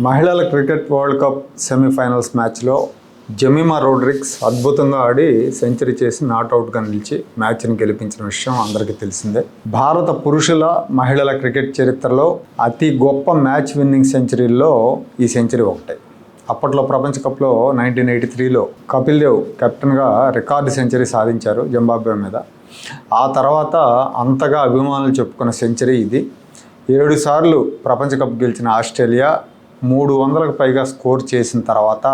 మహిళల cricket world cup semifinals మ్యాచ్లో జమీమా రోడ్రిక్స్ అద్భుతంగా ఆడి సెంచరీ చేసి నాట్అవుట్గా నిలిచి మ్యాచ్ని గెలిపించిన విషయం అందరికీ తెలిసిందే. భారత పురుషుల మహిళల క్రికెట్ చరిత్రలో అతి గొప్ప మ్యాచ్ విన్నింగ్ సెంచరీల్లో ఈ సెంచరీ ఒకటే. అప్పట్లో ప్రపంచ కప్లో నైన్టీన్ ఎయిటీ త్రీలో కపిల్ దేవ్ కెప్టెన్గా రికార్డు సెంచరీ సాధించారు జింబాబ్వే మీద. ఆ తర్వాత అంతగా అభిమానులు చెప్పుకున్న సెంచరీ ఇది. ఏడు సార్లు ప్రపంచ కప్ గెలిచిన ఆస్ట్రేలియా మూడు వందలకు పైగా స్కోర్ చేసిన తర్వాత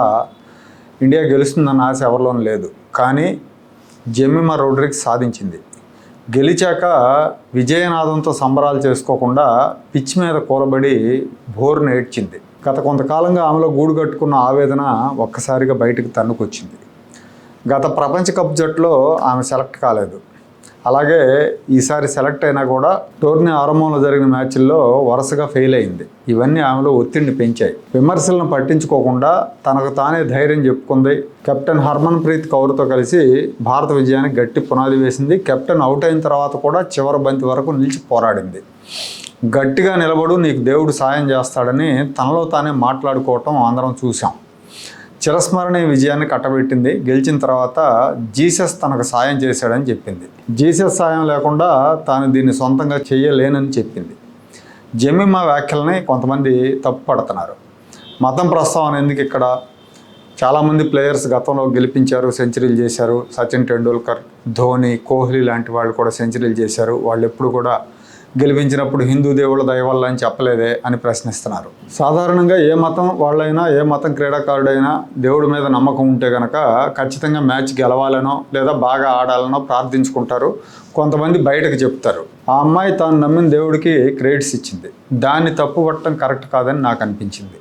ఇండియా గెలుస్తుందన్న ఆశ ఎవరిలోనూ లేదు. కానీ జెమిమా రోడ్రిక్ సాధించింది. గెలిచాక విజయనాదంతో సంబరాలు చేసుకోకుండా పిచ్ మీద కూలబడి బోర్ను ఏడ్చింది. గత కొంతకాలంగా ఆమెలో గూడు కట్టుకున్న ఆవేదన ఒక్కసారిగా బయటకు తన్నుకొచ్చింది. గత ప్రపంచ కప్ జట్టులో ఆమె సెలెక్ట్ కాలేదు. అలాగే ఈసారి సెలెక్ట్ అయినా కూడా టోర్నీ ఆరంభంలో జరిగిన మ్యాచ్ల్లో వరుసగా ఫెయిల్ అయింది. ఇవన్నీ ఆమెలో ఒత్తిడిని పెంచాయి. విమర్శలను పట్టించుకోకుండా తనకు తానే ధైర్యం చెప్పుకుంది కెప్టెన్ హర్మన్ ప్రీత్ కౌర్తో కలిసి భారత విజయానికి గట్టి పునాది వేసింది. కెప్టెన్ అవుట్ అయిన తర్వాత కూడా చివరి బంతి వరకు నిలిచి పోరాడింది. గట్టిగా నిలబడు నీకు దేవుడు సాయం చేస్తాడని తనలో తానే మాట్లాడుకోవటం అందరం చూసాం చిరస్మరణీయ విజయాన్ని కట్టబెట్టింది. గెలిచిన తర్వాత జీసస్ తనకు సాయం చేశాడని చెప్పింది. జీసస్ సాయం లేకుండా తాను దీన్ని సొంతంగా చేయలేనని చెప్పింది. జమీమా వ్యాఖ్యలని కొంతమంది తప్పు పడుతున్నారు మతం ప్రస్తావన ఎందుకు ఇక్కడ? చాలామంది ప్లేయర్స్ గతంలో గెలిపించారు సెంచరీలు చేశారు. సచిన్ టెండూల్కర్ ధోని కోహ్లీ లాంటి వాళ్ళు కూడా సెంచరీలు చేశారు. వాళ్ళు ఎప్పుడు కూడా గెలిపించినప్పుడు హిందూ దేవుళ్ళ దయ వల్ల అని చెప్పలేదే అని ప్రశ్నిస్తున్నారు. సాధారణంగా ఏ మతం వాళ్ళైనా ఏ మతం క్రీడాకారుడైనా దేవుడి మీద నమ్మకం ఉంటే కనుక ఖచ్చితంగా మ్యాచ్ గెలవాలనో లేదా బాగా ఆడాలనో ప్రార్థించుకుంటారు. కొంతమంది బయటకు చెప్తారు. ఆ అమ్మాయి తాను నమ్మిన దేవుడికి క్రెడిట్స్ ఇచ్చింది. దాన్ని తప్పు పట్టడం కరెక్ట్ కాదని నాకు అనిపించింది.